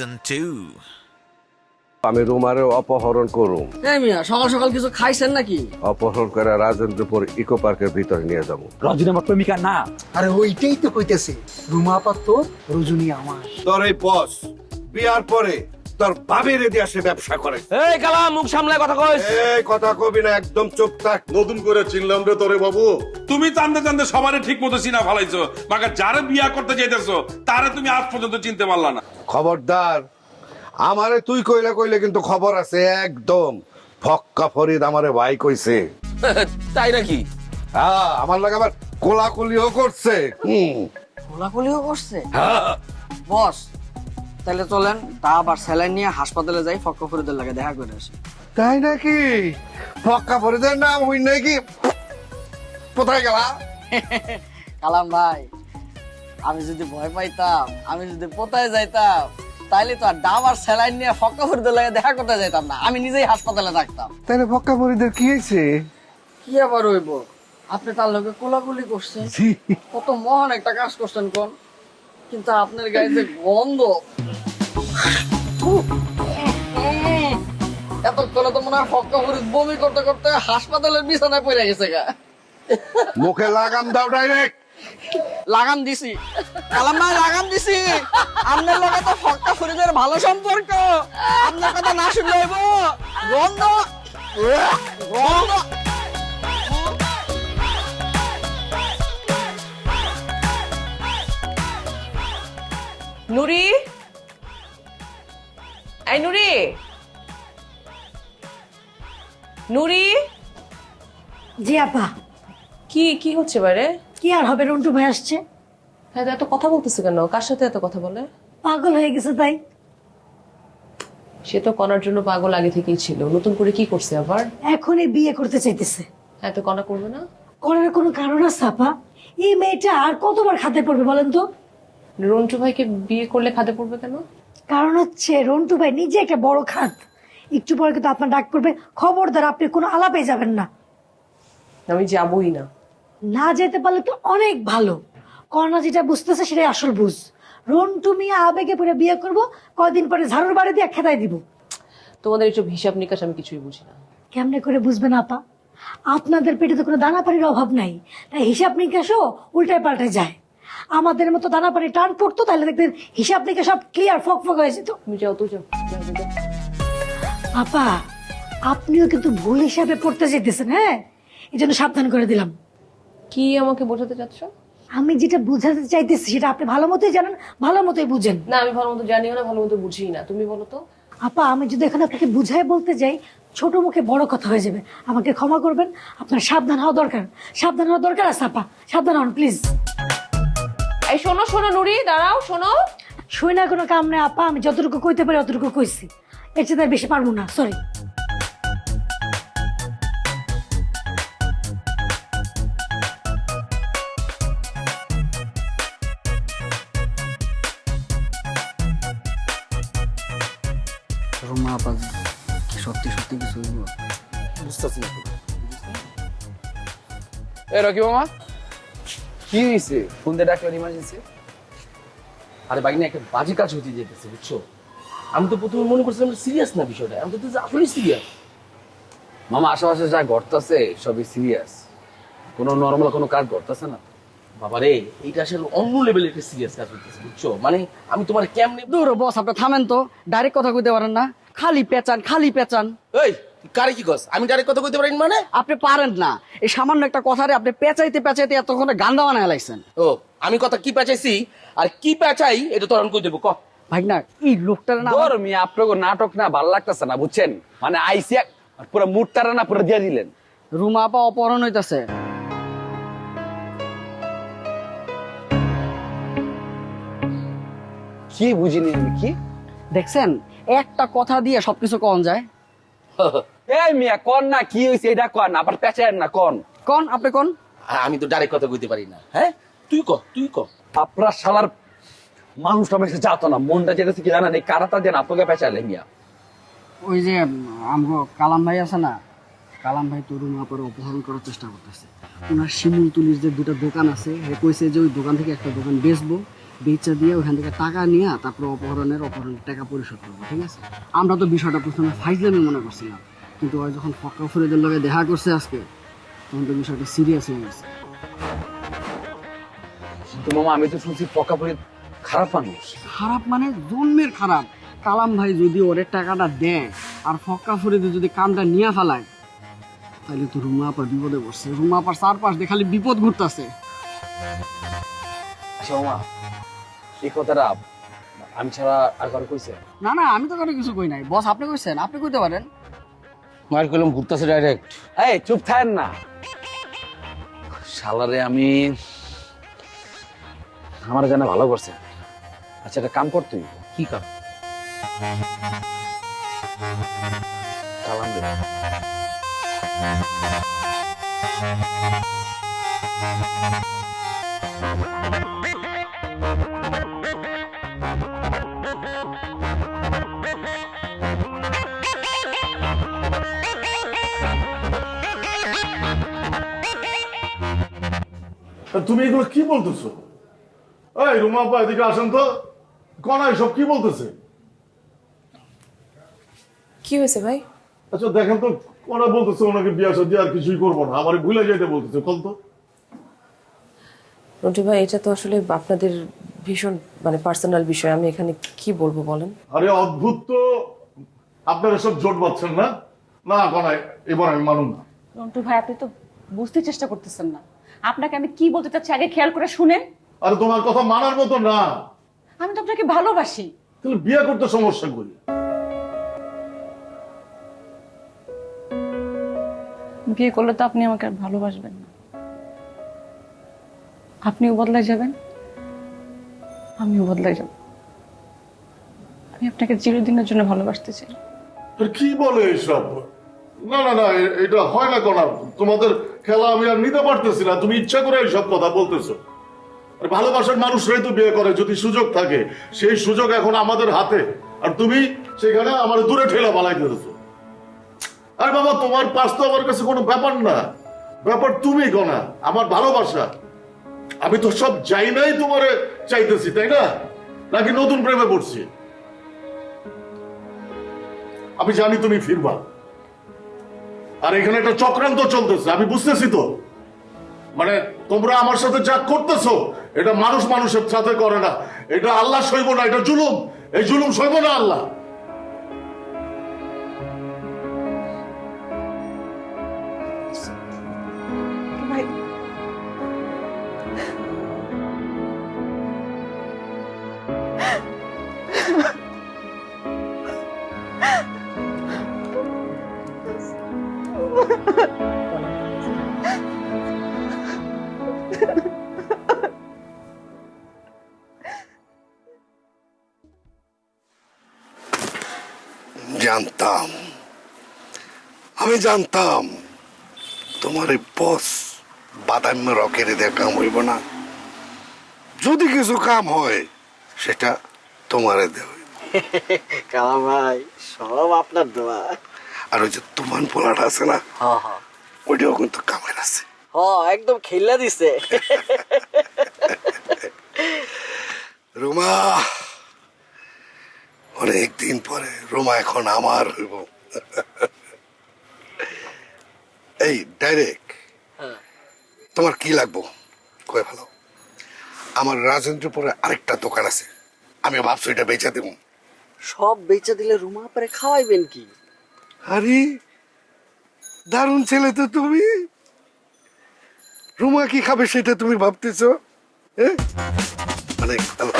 Season 2. আমি রুমারে অপহরণ করুম। এই মিয়া সকাল সকাল কিছু খাইছেন নাকি? অপহরণ করে রাজেন্দ্রপুর ইকো পার্কের ভিতরে নিয়ে যাব। রজনী আমার প্রেমিকা না। আরে ওইটাই তো কইতেছে। রুমা আপা তোর রজনী আমার। তোর এই বস বিয়ার পরে তোর বাবির দিয়ে সে ব্যবসা করে। এই কালা মুখ সামলায় কথা কইস। এই কথা কবি না একদম চুপ থাক। নতুন করে চিনলাম রে তোরে বাবু। তুমি টানতে টানতে সবারই ঠিক মতো চিনা ফেলাইছো মাকে যারে বিয়া করতে চাইতেছো তারে তুমি আজ পর্যন্ত চিনতে পারলা না। খবরদার। আমারে তুই কইলে কইলে কিন্তু খবর আছে একদম। ফক্কা ফরিদ আমারে ভাই কইছে। তাই নাকি? হ্যাঁ আমার লাগে আবার কোলাকুলিও করছে। হুম। কোলাকুলিও করছে? বস তাহলে চলেন তা আবার স্যালাইন নিয়ে হাসপাতালে যাই ফক্কা ফরিদের লাগে দেখা করে আসি। তাই নাকি? ফক্কা ফরিদের নাম হই নাকি? কোথায় গেলা? কালাম ভাই। আমি যদি ভয় পাইতাম আমি যদি পোতায় যাইতাম তাইলে তো আর ডাব আর স্যালাইন নিয়ে ফক্ক ফরিদের লাগে দেখা করতে যাইতাম না। আমি নিজেই হাসপাতালে থাকতাম। তাহলে ফক্কা ফরিদের কি হয়েছে? কি আবার হইব? আপনি তার লগে কোলাকুলি করছেন? কত মহান একটা কাজ করছেন কোন। কিন্তু আপনার গায়ে যে গন্ধ। এতক্ষণে তো মনে হয় ফক্কা ফরিদ বমি করতে করতে হাসপাতালের বিছানায় পড়ে গেছে গা। মুখে লাগাম দাও ডাইরেক্ট। লাগাম দিছি। কালাম ভাই লাগাম দিছি। আপনার লগে তো ফক্কা ফরিদের ভালো সম্পর্ক। আপনার কথা না শুনলে হইব। গন্ধ। গন্ধ। নুরি? এই নুরি? নুরি? জি আপা। কি কি হচ্ছে বারে? কি আর হবে রন্টু ভাই আসছে? হ্যাঁ তো এত কথা বলতেছে কেন? কার সাথে এত কথা বলে? পাগল হয়ে গেছে তাই। সে তো কনার জন্য পাগল আগে থেকেই ছিল। নতুন করে কি করছে আবার? এখনই বিয়ে করতে চাইতেছে। হ্যাঁ তো কনা করবে না? করার কোনো কারণ আছে আপা এই মেয়েটা আর কতবার খাতে পড়বে বলেন তো? রন্টু ভাইকে বিয়ে করলে খাতে পড়বে কেন? কারণ হচ্ছে রন্টু ভাই নিজে একটা বড় খাত একটু পরে কিন্তু আপনার ডাক করবে খবরদার আপনি কোনো আলাপে যাবেন না। আমি যাবই না। না যেতে পারলে তো অনেক ভালো। কর্ণা যেটা বুঝতেছে সেটাই আসল বুঝ। রন্টু মিয়া আবেগে পরে বিয়ে করব কয়দিন পরে ঝাড়ুর বাড়ি দিয়ে খেদাই দিব। তোমাদের এইসব হিসাব নিকাশ আমি কিছুই বুঝি না। কেমনে করে বুঝবেন আপা? আপনাদের পেটে তো কোনো দানা পানির অভাব নাই। তাই হিসাব নিকাশও উল্টায় পাল্টায় যায়। আমাদের মতো দানা পানি টান পড়তো তাহলে দেখবেন হিসাব নিকাশ সব ক্লিয়ার ফক ফক হয়ে যেত। তুমি যাও তো যাও। আপা আপনিও কিন্তু ভুল হিসাবে পড়তে যেতেছেন হ্যাঁ? এই জন্য সাবধান করে দিলাম। কি আমাকে বোঝাতে চাচ্ছ? আমি যেটা বুঝাতে চাইতেছি সেটা আপনি ভালো মতোই জানেন ভালো মতোই বুঝেন। না আমি ভালো মতো জানিও না ভালো মতো বুঝি না। তুমি বলো তো। আপা আমি যদি এখানে আপনাকে বুঝাই বলতে যাই ছোট মুখে বড় কথা হয়ে যাবে। আমাকে ক্ষমা করবেন আপনার সাবধান হওয়া দরকার। সাবধান হওয়া দরকার আছে আপা। সাবধান হন প্লিজ। এই শোনো শোনো নুরি দাঁড়াও শোনো। শুই না কোনো কাম নেই আপা। আমি যতটুকু কইতে পারি অতটুকু কইছি। এর চেয়ে তার বেশি পারব না সরি আপা কি সত্যি সত্যি কিছু বুঝতেছি না এ রকি মামা কি হয়েছে ফোন দিয়ে ডাকলেন ইমার্জেন্সি আরে একটা বাজে কাজ হতে যেতেছে বুঝছ? আমি তো প্রথমে মনে করছিলাম সিরিয়াস না বিষয়টা। আমি তো আসলে সিরিয়াস মামা আশেপাশে যা ঘটতেছে সবই সিরিয়াস কোনো নর্মাল কোনো কাজ ঘটতেছে না। বাবা রে এইটা আসলে অন্য লেভেলের একটা সিরিয়াস কাজ হইতেছে বুঝছ? মানে আমি তোমার কেমনে দূর বস আপনি থামেন তো। ডাইরেক্ট কথা কইতে পারেন না। খালি পেঁচান খালি পেঁচান। এই কারে কি কস? আমি ডাইরেক্ট কথা কইতে পারি মানে? আপনি পারেন না। এই সামান্য একটা কথারে আপনি পেঁচাইতে পেঁচাইতে এতক্ষণে গান্দা বানায় লাইছেন। ও আমি কথা কি পেঁচাইছি আর কি পেঁচাই এটা তোর কই দেবো ক? ভাই না এই লোকটার না মিয়া আপনাকে নাটক না ভালো লাগতেছে না বুঝছেন? মানে আইসিয়া পুরো মুটটারা না পুরো দিয়ে দিলেন। রুমা আপা অপহরণ হইতাছে। কি বুঝিনি আমি কি? দেখছেন? একটা কথা দিয়ে সবকিছু কন যায়? এই মিয়া কন না কি হয়েছে এটা কন? আবার পেঁচায়েন না কন? কন? আপনি কন? আমি তো ডাইরেক্ট কথা কইতে পারি না। হ্যাঁ? তুই ক তুই ক। আপনার শালার মানুষটা বেশি যাতো না মনটা যেটা কি জানা নেই কারাটা দেন আপনাকে পেঁচালে মিয়া। ওই যে আমগো কালাম ভাই আছে না কালাম ভাই তো রুমা আপার অপহরণ করার চেষ্টা করতেছে। ওনার শিমুল তুলির যে দুটো দোকান আছে হে কইছে যে ওই দোকান থেকে একটা দোকান বেচবো। বেচা দিয়ে ওখান থেকে টাকা নিয়ে তারপর অপহরণের অপহরণের টাকা পরিশোধ করব ঠিক আছে? আমরা তো বিষয়টা প্রথমে ফাইজলামি মনে করছিলাম কিন্তু ওই যখন ফক্কা ফরিদের লগে দেখা করছে আজকে তখন তো বিষয়টা সিরিয়াস হয়ে গেছে। তো মামা আমি তো শুনছি পরি খারাপ মানুষ। খারাপ মানে জন্মের খারাপ। কালাম ভাই যদি ওরে টাকাটা দেয় আর ফক্কা ফরিদে যদি কামটা নিয়ে ফেলায় তাহলে তো রুমা আপার বিপদে পড়ছে। রুমা আপার চারপাশ দিয়ে খালি বিপদ ঘুরতেছে। আচ্ছা মামা এই কথাটা আমি ছাড়া আর কারও কইছে? না না আমি তো কারও কিছু কই নাই। বস আপনি কইছেন? আপনি কইতে পারেন। মার কলম ঘুরতেছে ডাইরেক্ট এই চুপ থাকেন না। শালারে আমি আমার জানা ভালো করছে। আচ্ছা একটা কাম কর তুই কি কাম? কালাম তুমি এগুলো কি বলতেছো? এই রুমা আপা এদিকে আসেন তো। কনা এসব কি বলতেছে? কি হয়েছে ভাই? আচ্ছা দেখেন তো কনা বলতেছে ওনাকে বিয়া সাদি আর কিছুই করব না। আমার ভুলে যেতে বলতেছে কল তো। রন্টি ভাই এটা তো আসলে আপনাদের ভীষণ মানে পার্সোনাল বিষয়। আমি এখানে কি বলব বলেন? আরে অদ্ভুত তো। আপনারা সব জোট পাচ্ছেন না? না কনা এবার আমি মানুন না। রন্টু ভাই আপনি তো বুঝতে চেষ্টা করতেছেন না। আপনাকে আমি কি বলতে চাচ্ছি আগে খেয়াল করে শুনেন। আরে তোমার কথা মানার মতো না। আমি তো আপনাকে ভালোবাসি। তাহলে বিয়ে করতে সমস্যা করি বিয়ে করলে তো আপনি আমাকে আর ভালোবাসবেন না। আপনিও বদলাই যাবেন আমিও বদলাই যাব। আমি আপনাকে চিরদিনের জন্য ভালোবাসতে চাই। কি বলে এসব? না না না এটা হয় না কনা। তোমাদের খেলা আমি আর নিতে পারতেছি না, তুমি ইচ্ছা করে এইসব কথা বলতেছো। আর ভালোবাসার মানুষরাই তো বিয়ে করে, যদি সুযোগ থাকে, সেই সুযোগ এখন আমাদের হাতে। আর তুমি সেখানে আমার দূরে ঠেলা বালাই দিতেছো। আরে বাবা, তোমার পাশ তো আমার কাছে কোনো ব্যাপার না। ব্যাপার তুমি কনা আমার ভালোবাসা। আমি তো সব চাই নাই তোমারে চাইতেছি, তাই না? নাকি নতুন প্রেমে পড়ছি? আমি জানি তুমি ফিরবা। আর এখানে একটা চক্রান্ত চলতেছে, আমি বুঝতেছি তো। মানে তোমরা আমার সাথে যা করতেছো, এটা মানুষ মানুষের সাথে করে না। এটা আল্লাহ সইব না, এটা জুলুম। এই জুলুম সইব না আল্লাহ। জানতাম। আমি জানতাম তোমার এই বস বাদাম রকের দিয়ে কাম হইব না। যদি কিছু কাম হয় সেটা তোমারে দেওয়া কালা ভাই সব আপনার দোয়া আর ওই যে তুমান পোলাটা আছে না ওইটাও কিন্তু কামের আছে। হ একদম খেললা দিছে। রুমা! অনেক দিন পরে রুমা এখন আমার হইব। এই ডাইরেক্ট তোমার কি লাগবো? কয়ে ভালো আমার রাজেন্দ্রপুরে আরেকটা দোকান আছে। আমি ভাবছি এটা বেচা দেবো। সব বেচা দিলে রুমা পরে খাওয়াইবেন কি? আরে দারুণ ছেলে তো তুমি। রুমা কি খাবে সেটা তুমি ভাবতেছো? হ্যাঁ? অনেক ভালো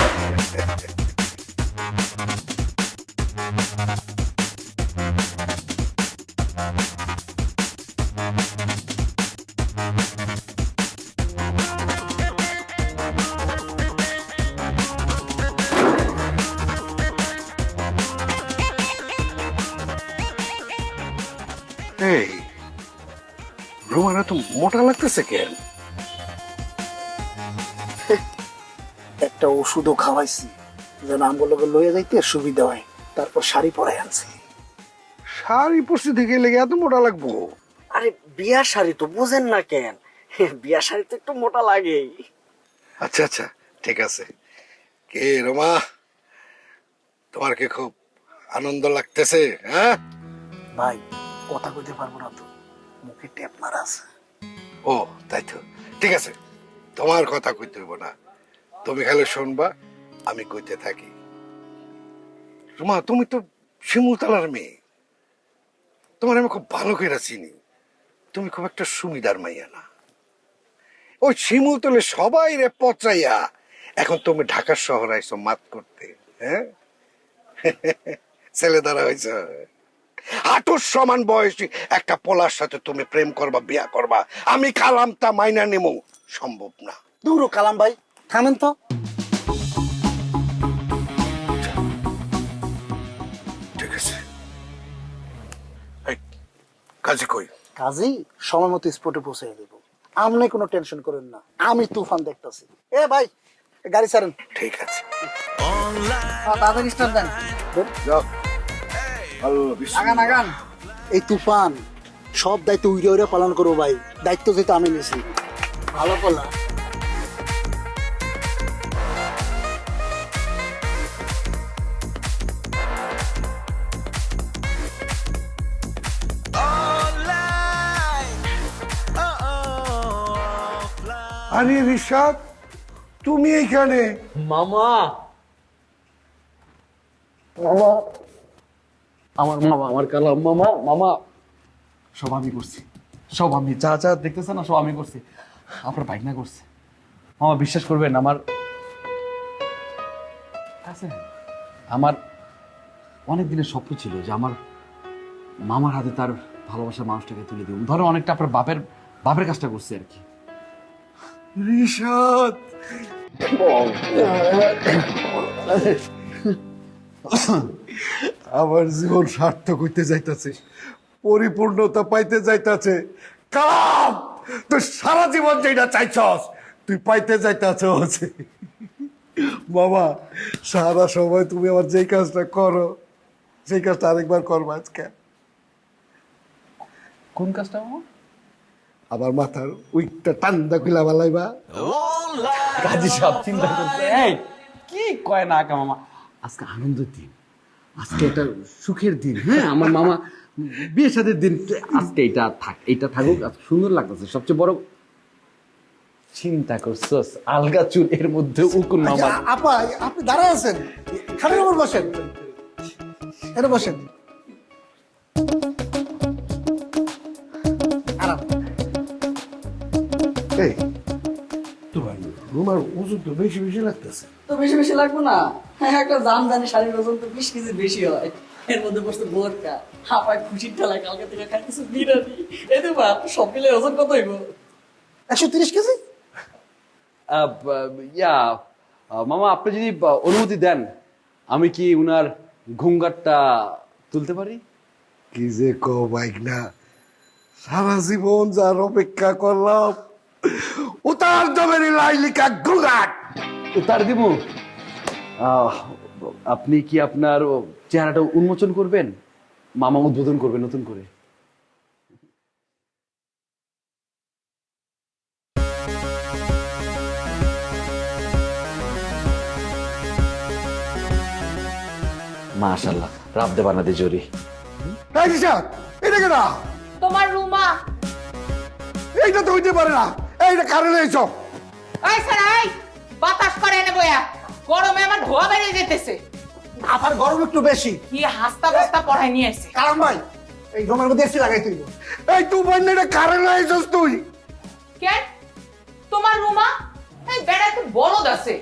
এই, রুমানা তো মোটা লাগতেছে কেন? একটা ওষুধও খাওয়াইছি। যেন আমগুলোকে লইয়া যাইতে সুবিধা হয়। তারপর শাড়ি পরে আনছি। শাড়ি পরছি দেখে লেগে এত মোটা লাগবো? আরে বিয়ার শাড়ি তো বুঝেন না কেন? বিয়ার শাড়ি তো একটু মোটা লাগেই। আচ্ছা আচ্ছা ঠিক আছে। কে রোমা তোমার কি খুব আনন্দ লাগতেছে হ্যাঁ? ভাই কথা কইতে পারব না তো। মুখে টেপ মারা আছে। ও তাই তো। ঠিক আছে তোমার কথা কইতে হইব না। তুমি খালি শুনবা আমি কইতে থাকি। রুমা তুমি তো শিমুলতলার মেয়ে। তোমার আমি খুব ভালো করে চিনি। তুমি খুব একটা সুবিধার মাইয়া না। ওই শিমুলতলে সবাই রে পচাইয়া। এখন তুমি ঢাকার শহর আইসো মাত করতে হ্যাঁ? ছেলে দ্বারা হয়েছে হাঁটুর সমান বয়সী একটা পোলার সাথে তুমি প্রেম করবা, বিয়া করবা। আমি কালামটা মাইনা নেমু। সম্ভব না। দূর কালাম ভাই, থামেন তো। কাজী কই কাজেই সময় মতো স্পটে পৌঁছে দেবো। আপনি কোনো টেনশন করেন না। আমি তুফান দেখতাছি। এ ভাই গাড়ি ছাড়েন। ঠিক আছে। তাড়াতাড়ি স্টার্ট দেন। যাও। আগান আগান। এই তুফান সব দায়িত্ব উইরে উইরে পালন করব ভাই। দায়িত্ব যেহেতু আমি নিয়েছি ভালো করলাম আরে ঋষাদ তুমি এইখানে। মামা। মামা। আমার মামা আমার কালাম মামা মামা। সব আমি করছি। সব আমি যা যা দেখতেছেন না সব আমি করছি। আপনার বাইক না করছে। মামা বিশ্বাস করবেন আমার আছে। আমার অনেক দিনের স্বপ্ন ছিল যে আমার মামার হাতে তার ভালোবাসার মানুষটাকে তুলে দেব। ধরো অনেকটা আপনার বাপের বাপের কাজটা করছে আর কি। ঋষাদ আমার জীবন সার্থক হইতে যাইতাছে, পরিপূর্ণতা পাইতে যাইতাছে। কাম তুই সারা জীবন যেটা চাইছস, তুই পাইতে যাইতাছস। বাবা সারা সময় তুমি আমার যেই কাজটা করো, সেই কাজটা আরেকবার করবা আজকে। কোন কাজটা, মামা? আমার মাথার উইকটা টান্দা খুলা বালাইবা কাজী সব চিন্তা করছে এই কি কয় না কা মামা? আজকে আনন্দের দিন। আজকে এটা সুখের দিন হ্যাঁ? আমার মামা বিয়ে সাথে দিন আজকে এটা থাক এটা থাকুক সুন্দর লাগতেছে। সবচেয়ে বড় চিন্তা করছস আলগা চুল এর মধ্যে উকুন মামা। আচ্ছা, আপা আপনি দাঁড়ায় আছেন? খাটের উপর বসেন। এটা বসেন। তোমার রুমার ওজন তো বেশি বেশি লাগতেছে। তো বেশি বেশি লাগবে না। হ্যাঁ একটা জাম জানি শাড়ির ওজন তো বিশ কেজি বেশি হয়। এর মধ্যে বসতে বোরকা হাঁপায় খুশির ঠেলায় কালকে থেকে খাইতেছে বিরিয়ানি। এই তো বাপ সব মিলে ওজন কত হইব? একশো তিরিশ কেজি? ইয়া মামা আপনি যদি অনুমতি দেন আমি কি উনার ঘুঙ্গারটা তুলতে পারি? কি যে কো বাইক না সারা জীবন যার অপেক্ষা করলাম ও তার জমের লাইলিকা গুগাট উত্তর দিব। আপনি কি আপনার চেহারাটা উন্মোচন করবেন? মামা উদ্বোধন করবেন নতুন করে। মাশাল্লাহ রাবদে বানাতে জরি। এটা কেনা তোমার রুমা। এইটা তো হইতে পারে না। এইটা কারণে এইসব এই স্যার এই! বাতাস করে এনে বয়া গরমে আমার ধোয়া বেরিয়ে যেতেছে আপার গরম একটু বেশি। কি হাস্তা বস্তা পড়ায় নিয়ে এসে কারণ ভাই এই রুমের মধ্যে এসি লাগাই তুইব। এই তুই বন্ধ এটা কারণে এইসব তুই? কেন তোমার রুমা? এই বেড়া তো বলদ আছে।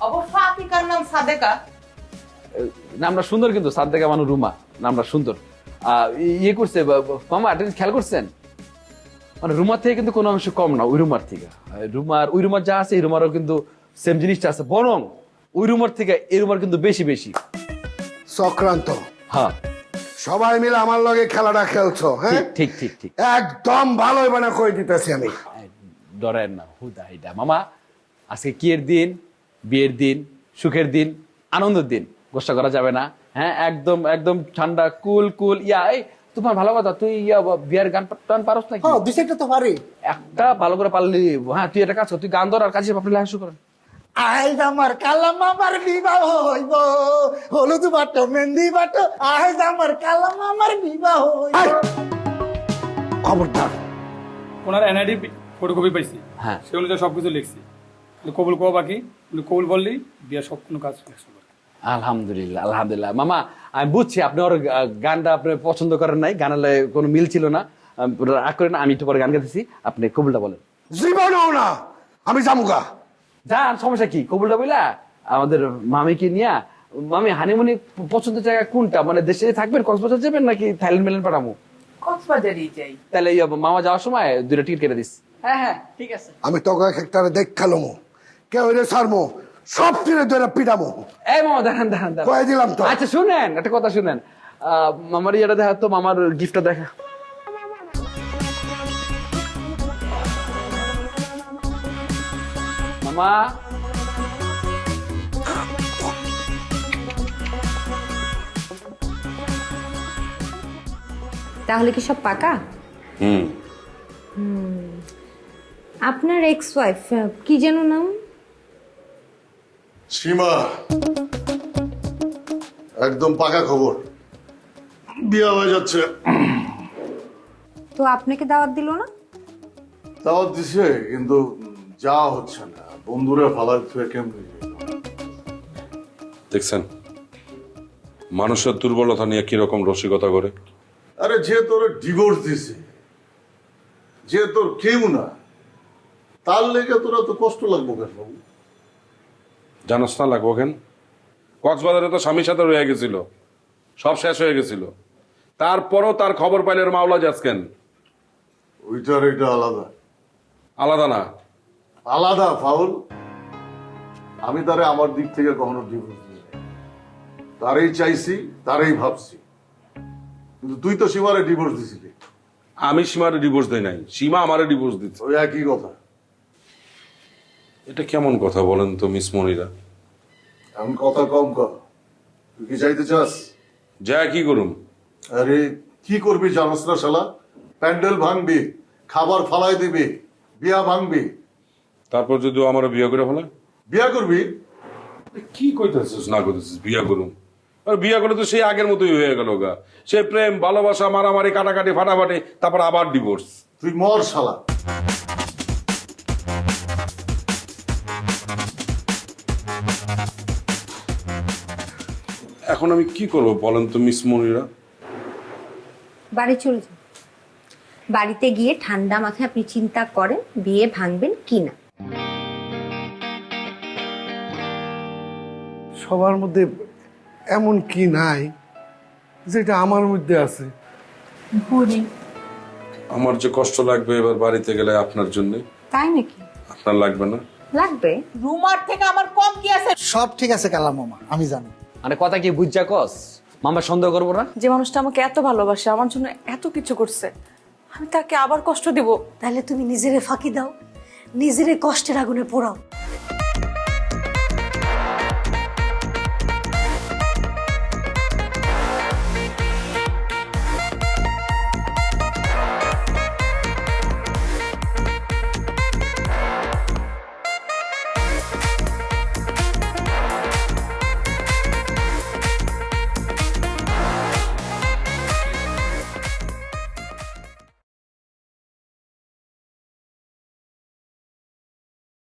অবশ্য আপিকার নাম সাদেকা। নামটা সুন্দর কিন্তু সাদ্দেকা মানু রুমা। নামটা সুন্দর। আহ, ইয়ে করছে মামা এটা খেয়াল করছেন? মানে রুমার থেকে কিন্তু কোনো অংশ কম না ওই রুমার থেকে। রুমার ওই রুমার যা আছে এই রুমারও কিন্তু সেম জিনিসটা আছে। বরং ওই রুমার থেকে এই রুমার কিন্তু বেশি বেশি। সক্রান্ত হ্যাঁ। সবাই মিলে আমার লগে খেলাটা খেলছো হ্যাঁ? ঠিক ঠিক ঠিক একদম ভালো হইবে না কই দিতেছি আমি। ডরেন না হুদা এটা। মামা আজকে কি এর দিন? বিয়ের দিন? সুখের দিন? আনন্দের দিন? গোসা করা যাবে না হ্যাঁ? একদম একদম ঠান্ডা কুল কুল ইয়া তোমার ভালো কথা তুই ইয়া বিয়ের গান টান পারস নাকি? হ্যাঁ দুই চারটা তো পারি। একটা ভালো করে পারলি হ্যাঁ তুই একটা কাজ কর তুই গান ধর আর কাজে লেখা শুরু করেন আজ আমার কালাম আমার বিবাহ হইব হলুদ বাটো মেহেন্দি বাটো আজ আমার কালাম আমার বিবাহ হইব। খবরদার। ওনার এনআইডি ফটোকপি পাইছি। হ্যাঁ। সে অনুযায়ী সবকিছু লিখছি। কবুল কো? বাকি কবুল বললি বিয়ে সব কোনো কাজ হবে। আলহামদুলিল্লাহ আলহামদুলিল্লাহ। মামা আমি বুঝছি আপনি ওর গানটা আপনি পছন্দ করেন নাই গানের কোনো মিল ছিল না। রাগ করেন আমি একটু পরে গান গাইতেছি। আপনি কবুলটা বলেন। জীবনেও না আমি জামুগা যান সমস্যা কি? কবুলটা বইলা? আমাদের মামিকে নিয়ে মামি হানিমুনি পছন্দের জায়গা কোনটা? মানে দেশে থাকবেন কক্সবাজার যাবেন নাকি থাইল্যান্ড মেলেন পাঠামো? কক্সবাজারই যাই। তাহলে মামা যাওয়ার সময় দুইটা টিকিট কেটে দিস। হ্যাঁ হ্যাঁ ঠিক আছে। আমি তোকে একটা দেখ খেলমো কেউ সারমো সব তীরে ধরে পিটামো এই মামা দাঁড়ান দাঁড়ান কয়ে দিলাম তো। আচ্ছা শুনেন একটা কথা শুনেন। আহ, মামার ইয়েটা দেখা তো মামার গিফটটা দেখা। মামা। তাহলে কি সব পাকা? হুম। আপনার এক্স ওয়াইফ কি যেন নাম? সীমা। একদম পাকা খবর। বিয়া হয়ে যাচ্ছে। তো আপনাকে দাওয়াত দিল না? দাওয়াত দিছে কিন্তু যাওয়া হচ্ছে না। বন্ধুরা ফালার থেকে কেমন দেখছেন মানুষের দুর্বলতা নিয়ে কীরকম রসিকতা করে? আরে যে তোর ডিভোর্স দিছে যে তোর কেউ না তার লেগে তোরা তো কষ্ট লাগবো কেন বাবু? জানোস না লাগবো কেন কক্সবাজারে তো স্বামীর সাথে রয়ে গেছিল। সব শেষ হয়ে গেছিল। তারপরও তার খবর পাইলে ওর মাওলা যাচ্ছেন। ওইটার এটা আলাদা। আলাদা না? আলাদা ফাউল। আমি তারে আমার দিক থেকে কখনো ডিভোর্স দিই। তারই চাইছি তারই ভাবছি। কিন্তু তুই তো সীমারে ডিভোর্স দিছিলি। আমি সীমারে ডিভোর্স দেই নাই। সীমা আমারে ডিভোর্স দিচ্ছে। ওই একই কথা। এটা কেমন কথা বলেন তো মিস মনিরা? এখন কথা কম কর। তুই কি চাইতে চাস? যা কি করুম। আরে কি করবি জানোস না শালা? প্যান্ডেল ভাঙবি খাবার ফালাই দিবি বিয়া ভাঙবি। তারপর যদি আমার বিয়ে করে ফেলে? বিয়া করবি? কি কইতেছিস? না কইতেছিস বিয়া করুম। আর বিয়া করে তো সেই আগের মতোই হয়ে গেল গা। সে প্রেম ভালোবাসা মারামারি কাটাকাটি ফাটাফাটি তারপর আবার ডিভোর্স তুই মর শালা। এখন আমি কি করব বলেন তো মিস মনিরা? বাড়ি চলে যান বাড়িতে গিয়ে ঠান্ডা মাথায় আপনি চিন্তা করেন বিয়ে ভাঙবেন কি না। সবার মধ্যে এমন কি নাই যেটা আমার মধ্যে আছে? আমার যে কষ্ট লাগবে এবার বাড়িতে গেলে আপনার জন্য তাই নাকি? আপনার লাগবে না? লাগবে? রুমার থেকে আমার কম কি আছে? সব ঠিক আছে কালাম মামা আমি জানি। মানে কথা কি বুঝছা কস? মামা সন্দেহ করব না? যে মানুষটা আমাকে এত ভালোবাসে আমার জন্য এত কিছু করছে আমি তাকে আবার কষ্ট দিব। তাহলে তুমি নিজেরে ফাঁকি দাও নিজেরে কষ্টের আগুনে পোড়াও।